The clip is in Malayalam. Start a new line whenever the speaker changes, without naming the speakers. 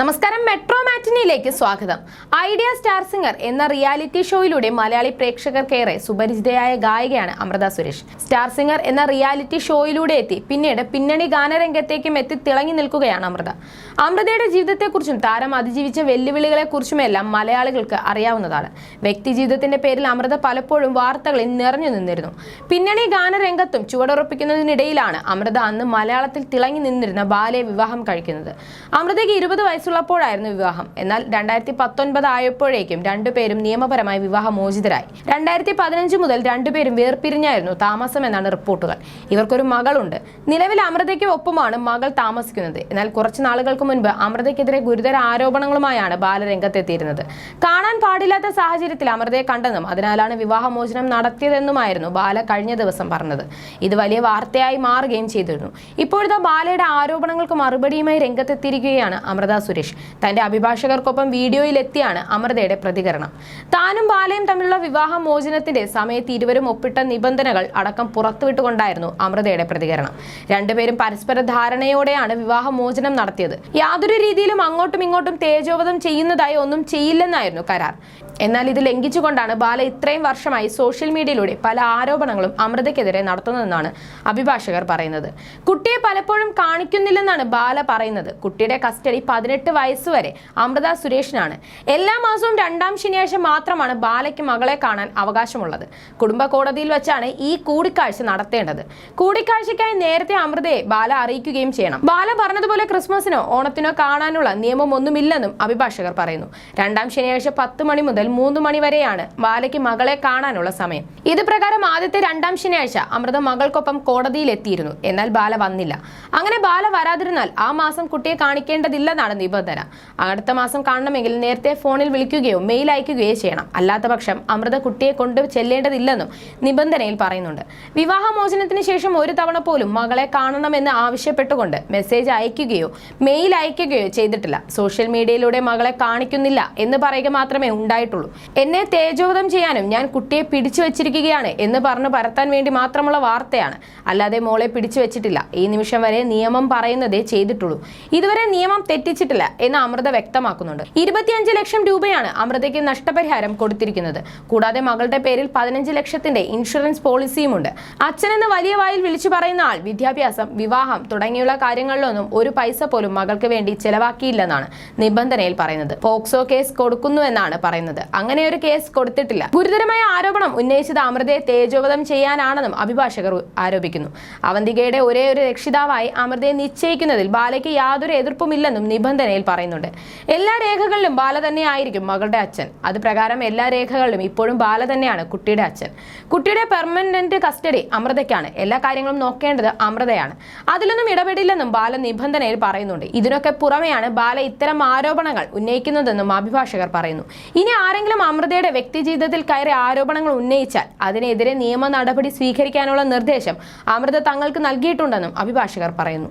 നമസ്കാരം മെട്രോ മാറ്റിനിയിലേക്ക് സ്വാഗതം. ഐഡിയ സ്റ്റാർ സിംഗർ എന്ന റിയാലിറ്റി ഷോയിലൂടെ മലയാളി പ്രേക്ഷകർക്കേറെ സുപരിചിതയായ ഗായികയാണ് അമൃത സുരേഷ്. സ്റ്റാർ സിംഗർ എന്ന റിയാലിറ്റി ഷോയിലൂടെ എത്തി പിന്നീട് പിന്നണി ഗാനരംഗത്തേക്കും എത്തി തിളങ്ങി നിൽക്കുകയാണ് അമൃത. അമൃതയുടെ ജീവിതത്തെക്കുറിച്ചും താരം അതിജീവിച്ച വെല്ലുവിളികളെക്കുറിച്ചുമെല്ലാം മലയാളികൾക്ക് അറിയാവുന്നതാണ്. വ്യക്തി ജീവിതത്തിന്റെ പേരിൽ അമൃത പലപ്പോഴും വാർത്തകളിൽ നിറഞ്ഞു നിന്നിരുന്നു. പിന്നണി ഗാനരംഗത്തും ചുവടുറപ്പിക്കുന്നതിനിടയിലാണ് അമൃത അന്ന് മലയാളത്തിൽ തിളങ്ങി നിന്നിരുന്ന ബാലയെ വിവാഹം കഴിക്കുന്നത്. അമൃതയ്ക്ക് ഇരുപത് വയസ്സുള്ളപ്പോഴായിരുന്നു വിവാഹം. എന്നാൽ രണ്ടായിരത്തി പത്തൊൻപത് ആയപ്പോഴേക്കും രണ്ടുപേരും നിയമപരമായി വിവാഹമോചിതരായി. രണ്ടായിരത്തി പതിനഞ്ച് മുതൽ രണ്ടുപേരും വേർപിരിഞ്ഞായിരുന്നു താമസം എന്നാണ് റിപ്പോർട്ടുകൾ. ഇവർക്കൊരു മകളുണ്ട്. നിലവിൽ അമൃതയ്ക്ക് ഒപ്പമാണ് മകൾ താമസിക്കുന്നത്. എന്നാൽ കുറച്ച് നാളുകൾക്ക് മുൻപ് അമൃതയ്ക്കെതിരെ ഗുരുതര ആരോപണങ്ങളുമായാണ് ബാലരംഗത്തെത്തിയിരുന്നത്. കാണാൻ പാടില്ലാത്ത സാഹചര്യത്തിൽ അമൃതയെ കണ്ടെന്നും അതിനാലാണ് വിവാഹമോചനം നടത്തിയതെന്നുമായിരുന്നു ബാല കഴിഞ്ഞ ദിവസം പറഞ്ഞത്. ഇത് വലിയ വാർത്തയായി മാറുകയും ചെയ്തിരുന്നു. ഇപ്പോഴത്തെ ബാലയുടെ ആരോപണങ്ങൾക്ക് മറുപടിയുമായി രംഗത്തെത്തിയിരിക്കുകയാണ് അമൃത സുരേഷ്. തന്റെ അഭിഭാഷകർക്കൊപ്പം വീഡിയോയിലെത്തിയാണ് അമൃതയുടെ പ്രതികരണം. താനും ബാലയും തമ്മിലുള്ള വിവാഹ മോചനത്തിന്റെ സമയത്ത് ഇരുവരും ഒപ്പിട്ട നിബന്ധനകൾ അടക്കം പുറത്തുവിട്ടുകൊണ്ടായിരുന്നു അമൃതയുടെ പ്രതികരണം. രണ്ടുപേരും പരസ്പര ധാരണയോടെയാണ് വിവാഹമോചനം നടത്തിയത്. യാതൊരു രീതിയിലും അങ്ങോട്ടും ഇങ്ങോട്ടും തേജോവധം ചെയ്യുന്നതായി ഒന്നും ചെയ്യില്ലെന്നായിരുന്നു കരാർ. എന്നാൽ ഇത് ലംഘിച്ചുകൊണ്ടാണ് ബാല ഇത്രയും വർഷമായി സോഷ്യൽ മീഡിയയിലൂടെ പല ആരോപണങ്ങളും അമൃതയ്ക്കെതിരെ നടത്തുന്നതെന്നാണ് അഭിഭാഷകർ പറയുന്നത്. കുട്ടിയെ പലപ്പോഴും കാണിക്കുന്നില്ലെന്നാണ് ബാല പറയുന്നത്. കുട്ടിയുടെ കസ്റ്റഡി പതിനെട്ട് വയസ്സുവരെ അമൃത സുരേഷിനാണ്. എല്ലാ മാസവും രണ്ടാം ശനിയാഴ്ച മാത്രമാണ് ബാലയ്ക്ക് മകളെ കാണാൻ അവകാശമുള്ളത്. കുടുംബ കോടതിയിൽ വെച്ചാണ് ഈ കൂടിക്കാഴ്ച നടത്തേണ്ടത്. കൂടിക്കാഴ്ചയ്ക്കായി നേരത്തെ അമൃതയെ ബാല അറിയിക്കുകയും ചെയ്യണം. ബാല പറഞ്ഞതുപോലെ ക്രിസ്മസിനോ ഓണത്തിനോ കാണാനുള്ള നിയമമൊന്നുമില്ലെന്നും അഭിഭാഷകർ പറയുന്നു. രണ്ടാം ശനിയാഴ്ച പത്ത് മണി മുതൽ മൂന്ന് മണി വരെയാണ് ബാലയ്ക്ക് മകളെ കാണാനുള്ള സമയം. ഇത് പ്രകാരം ആദ്യത്തെ രണ്ടാം ശനിയാഴ്ച അമൃത മകൾക്കൊപ്പം കോടതിയിൽ എത്തിയിരുന്നു എന്നാൽ ബാല വന്നില്ല. അങ്ങനെ ബാല വരാതിരുന്നാൽ ആ മാസം കുട്ടിയെ കാണിക്കേണ്ടതില്ലെന്നാണ് നിബന്ധന. അടുത്ത മാസം കാണണമെങ്കിൽ നേരത്തെ ഫോണിൽ വിളിക്കുകയോ മെയിൽ അയക്കുകയോ ചെയ്യണം. അല്ലാത്ത പക്ഷം അമൃത കുട്ടിയെ കൊണ്ട് ചെല്ലേണ്ടതില്ലെന്നും നിബന്ധനയിൽ പറയുന്നുണ്ട്. വിവാഹമോചനത്തിന് ശേഷം ഒരു തവണ പോലും മകളെ കാണണമെന്ന് ആവശ്യപ്പെട്ടുകൊണ്ട് മെസ്സേജ് അയക്കുകയോ മെയിൽ അയക്കുകയോ ചെയ്തിട്ടില്ല. സോഷ്യൽ മീഡിയയിലൂടെ മകളെ കാണിക്കുന്നില്ല എന്ന് പറയുക മാത്രമേ ഉണ്ടായിട്ടുള്ളൂ. എന്നെ തേജോവധം ചെയ്യാനും ഞാൻ കുട്ടിയെ പിടിച്ചു വെച്ചിരിക്കുകയാണ് എന്ന് പറഞ്ഞു പരത്താൻ വേണ്ടി മാത്രമുള്ള വാർത്തയാണ്. അല്ലാതെ മോളെ പിടിച്ചു വെച്ചിട്ടില്ല. ഈ നിമിഷം വരെ നിയമം പറയുന്നതേ ചെയ്തിട്ടുള്ളൂ. ഇതുവരെ നിയമം തെറ്റിച്ചിട്ടില്ല. എന്ന് അമൃത വ്യക്തമാക്കുന്നുണ്ട്. ഇരുപത്തിയഞ്ച് ലക്ഷം രൂപയാണ് അമൃതയ്ക്ക് നഷ്ടപരിഹാരം കൊടുത്തിരിക്കുന്നത്. കൂടാതെ മകളുടെ പേരിൽ പതിനഞ്ച് ലക്ഷത്തിന്റെ ഇൻഷുറൻസ് പോളിസിയുമുണ്ട്. അച്ഛനെന്ന് വലിയ വായിൽ വിളിച്ചു പറയുന്ന ആൾ വിദ്യാഭ്യാസം വിവാഹം തുടങ്ങിയുള്ള കാര്യങ്ങളിലൊന്നും ഒരു പൈസ പോലും മകൾക്ക് വേണ്ടി ചെലവാക്കിയില്ലെന്നാണ് നിബന്ധനയിൽ പറയുന്നത്. പോക്സോ കേസ് കൊടുക്കുന്നുവെന്നാണ് പറയുന്നത്. അങ്ങനെ ഒരു കേസ് കൊടുത്തിട്ടില്ല. ഗുരുതരമായ ആരോപണം ഉന്നയിച്ചത് അമൃതയെ തേജോവധം ചെയ്യാനാണെന്നും അഭിഭാഷകർ ആരോപിക്കുന്നു. അവന്തികയുടെ ഒരേ ഒരു രക്ഷിതാവായി അമൃതയെ നിശ്ചയിക്കുന്നതിൽ ബാലയ്ക്ക് യാതൊരു എതിർപ്പുമില്ലെന്നും നിബന്ധനയിൽ പറയുന്നുണ്ട്. എല്ലാ രേഖകളിലും ബാല തന്നെയായിരിക്കും മകളുടെ അച്ഛൻ. അത് പ്രകാരം എല്ലാ രേഖകളിലും ഇപ്പോഴും ബാല തന്നെയാണ് കുട്ടിയുടെ അച്ഛൻ. കുട്ടിയുടെ പെർമനന്റ് കസ്റ്റഡി അമൃതയ്ക്കാണ്. എല്ലാ കാര്യങ്ങളും നോക്കേണ്ടത് അമൃതയാണ്. അതിലൊന്നും ഇടപെടില്ലെന്നും ബാല നിബന്ധനയിൽ പറയുന്നുണ്ട്. ഇതിനൊക്കെ പുറമെയാണ് ബാല ഇത്തരം ആരോപണങ്ങൾ ഉന്നയിക്കുന്നതെന്നും അഭിഭാഷകർ പറയുന്നു. ഇനി ആരെങ്കിലും അമൃതയുടെ വ്യക്തിജീവിതത്തിൽ കയറി ആരോപണങ്ങൾ ഉന്നയിച്ചാൽ അതിനെതിരെ നിയമ നടപടി സ്വീകരിക്കാനുള്ള നിർദ്ദേശം അമൃത തങ്ങൾക്ക് നൽകിയിട്ടുണ്ടെന്നും അഭിഭാഷകർ പറയുന്നു.